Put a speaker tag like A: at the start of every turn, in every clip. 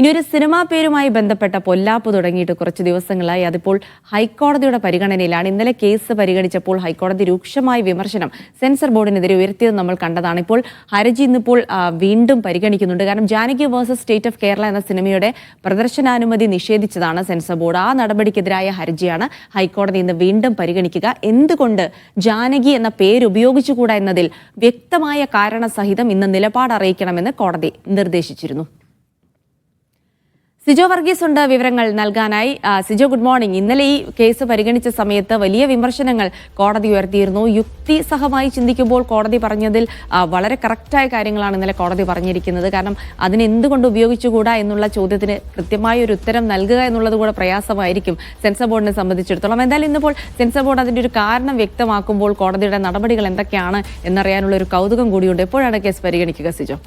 A: ഇനി ഒരു സിനിമാ പേരുമായി ബന്ധപ്പെട്ട പൊല്ലാപ്പ് തുടങ്ങിയിട്ട് കുറച്ച് ദിവസങ്ങളായി. അതിപ്പോൾ ഹൈക്കോടതിയുടെ പരിഗണനയിലാണ്. ഇന്നലെ കേസ് പരിഗണിച്ചപ്പോൾ ഹൈക്കോടതി രൂക്ഷമായ വിമർശനം സെൻസർ ബോർഡിനെതിരെ ഉയർത്തിയത് നമ്മൾ കണ്ടതാണ്. ഇപ്പോൾ ഹർജി ഇന്നിപ്പോൾ വീണ്ടും പരിഗണിക്കുന്നുണ്ട്. കാരണം Janaki versus state of Kerala എന്ന സിനിമയുടെ പ്രദർശനാനുമതി നിഷേധിച്ചതാണ് സെൻസർ ബോർഡ്. ആ നടപടിക്കെതിരായ ഹർജിയാണ് ഹൈക്കോടതി ഇന്ന് വീണ്ടും പരിഗണിക്കുക. എന്തുകൊണ്ട് ജാനകി എന്ന പേര് ഉപയോഗിച്ചുകൂടാ എന്നതിൽ വ്യക്തമായ കാരണസഹിതം ഇന്ന് നിലപാട് അറിയിക്കണമെന്ന് കോടതി നിർദ്ദേശിച്ചിരുന്നു. സിജോ വർഗീസ് ഉണ്ട് വിവരങ്ങൾ നൽകാനായി. സിജോ ഗുഡ് മോർണിംഗ് ഇന്നലെ ഈ കേസ് പരിഗണിച്ച സമയത്ത് വലിയ വിമർശനങ്ങൾ കോടതി ഉയർത്തിയിരുന്നു. യുക്തിസഹമായി ചിന്തിക്കുമ്പോൾ കോടതി പറഞ്ഞതിൽ വളരെ കറക്റ്റായ കാര്യങ്ങളാണ് ഇന്നലെ കോടതി പറഞ്ഞിരിക്കുന്നത്. കാരണം അതിന് എന്തുകൊണ്ട് ഉപയോഗിച്ചുകൂടാ എന്നുള്ള ചോദ്യത്തിന് കൃത്യമായ ഒരു ഉത്തരം നൽകുക എന്നുള്ളത് കൂടെ പ്രയാസമായിരിക്കും സെൻസർ ബോർഡിനെ സംബന്ധിച്ചിടത്തോളം. എന്തായാലും ഇന്നിപ്പോൾ സെൻസർ ബോർഡ് അതിന്റെ ഒരു കാരണം വ്യക്തമാക്കുമ്പോൾ കോടതിയുടെ നടപടികൾ എന്തൊക്കെയാണ് എന്നറിയാനുള്ള ഒരു കൗതുകം കൂടിയുണ്ട്. എപ്പോഴാണ് കേസ് പരിഗണിക്കുക സിജോ?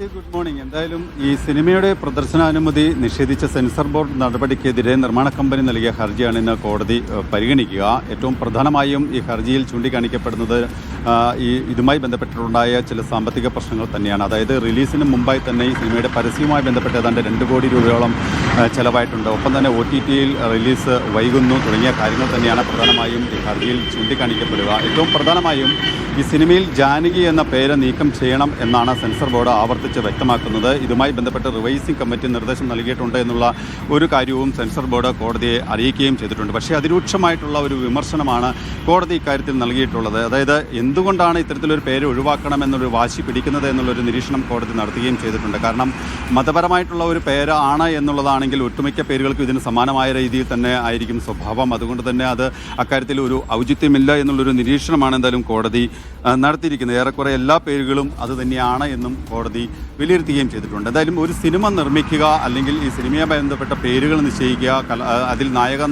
B: ഗുഡ് മോർണിംഗ് എന്തായാലും ഈ സിനിമയുടെ പ്രദർശനാനുമതി നിഷേധിച്ച സെൻസർ ബോർഡ് നടപടിക്കെതിരെ നിർമ്മാണ കമ്പനി നൽകിയ ഹർജിയാണ് ഇന്ന് കോടതി പരിഗണിക്കുക. ഏറ്റവും പ്രധാനമായും ഈ ഹർജിയിൽ ചൂണ്ടിക്കാണിക്കപ്പെടുന്നത് ഈ ഇതുമായി ബന്ധപ്പെട്ടിട്ടുണ്ടായ ചില സാമ്പത്തിക പ്രശ്നങ്ങൾ തന്നെയാണ്. അതായത് റിലീസിന് മുമ്പായി തന്നെ ഈ സിനിമയുടെ പരസ്യവുമായി ബന്ധപ്പെട്ട് ഏതാണ്ട് രണ്ട് കോടി രൂപയോളം ചിലവായിട്ടുണ്ട്. ഒപ്പം തന്നെ ഒ ടി ടിയിൽ റിലീസ് വൈകുന്നു തുടങ്ങിയ കാര്യങ്ങൾ തന്നെയാണ് പ്രധാനമായും ഈ ഹർജിയിൽ ചൂണ്ടിക്കാണിക്കപ്പെടുക. ഏറ്റവും പ്രധാനമായും ഈ സിനിമയിൽ ജാനകി എന്ന പേര് നീക്കം ചെയ്യണം എന്നാണ് സെൻസർ ബോർഡ് ആവർത്തിച്ച് വ്യക്തമാക്കുന്നത്. ഇതുമായി ബന്ധപ്പെട്ട് റിവൈസിംഗ് കമ്മിറ്റി നിർദ്ദേശം നൽകിയിട്ടുണ്ട് എന്നുള്ള ഒരു കാര്യവും സെൻസർ ബോർഡ് കോടതിയെ അറിയിക്കുകയും ചെയ്തിട്ടുണ്ട്. പക്ഷേ അതിരൂക്ഷമായിട്ടുള്ള ഒരു വിമർശനമാണ് കോടതി ഇക്കാര്യത്തിൽ നൽകിയിട്ടുള്ളത്. അതായത് എന്തുകൊണ്ടാണ് ഇത്തരത്തിലൊരു പേര് ഒഴിവാക്കണമെന്നൊരു വാശി പിടിക്കുന്നത് എന്നുള്ളൊരു നിരീക്ഷണം കോടതി നടത്തുകയും ചെയ്തിട്ടുണ്ട്. കാരണം മതപരമായിട്ടുള്ള ഒരു പേരാണ് എന്നുള്ളതാണെങ്കിൽ ഒട്ടുമിക്ക പേരുകൾക്കും ഇതിന് സമാനമായ രീതിയിൽ തന്നെ ആയിരിക്കും സ്വഭാവം. അതുകൊണ്ട് തന്നെ അത് അക്കാര്യത്തിൽ ഒരു ഔചിത്യമില്ല എന്നുള്ളൊരു നിരീക്ഷണമാണ് എന്തായാലും കോടതി നടത്തിയിരിക്കുന്നത്. ഏറെക്കുറെ എല്ലാ പേരുകളും അത് തന്നെയാണ് എന്നും കോടതി വിലയിരുത്തുകയും ചെയ്തിട്ടുണ്ട്. എന്തായാലും ഒരു സിനിമ നിർമ്മിക്കുക അല്ലെങ്കിൽ ഈ സിനിമയെ ബന്ധപ്പെട്ട പേരുകൾ നിശ്ചയിക്കുക അതിൽ നായക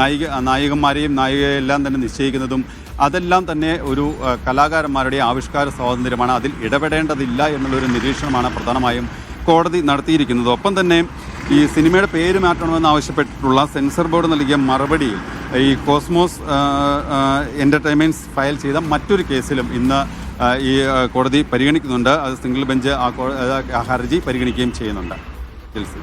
B: നായിക നായകന്മാരെയും നായികയെല്ലാം തന്നെ നിശ്ചയിക്കുന്നതും അതെല്ലാം തന്നെ ഒരു കലാകാരന്മാരുടെ ആവിഷ്കാര സ്വാതന്ത്ര്യമാണ്. അതിൽ ഇടപെടേണ്ടതില്ല എന്നുള്ളൊരു നിരീക്ഷണമാണ് പ്രധാനമായും കോടതി നടത്തിയിരിക്കുന്നത്. ഒപ്പം തന്നെ ഈ സിനിമയുടെ പേര് മാറ്റണമെന്ന് ആവശ്യപ്പെട്ടിട്ടുള്ള സെൻസർ ബോർഡ് നൽകിയ മറുപടിയിൽ ഈ കോസ്മോസ് എന്റർടൈൻമെന്റ്സ് ഫയൽ ചെയ്ത മറ്റൊരു കേസിലും ഇന്ന് ഈ കോടതി പരിഗണിക്കുന്നുണ്ട്. അത് സിംഗിൾ ബെഞ്ച് ആ ഹർജി പരിഗണിക്കുകയും ചെയ്യുന്നുണ്ട്. ജിൽസി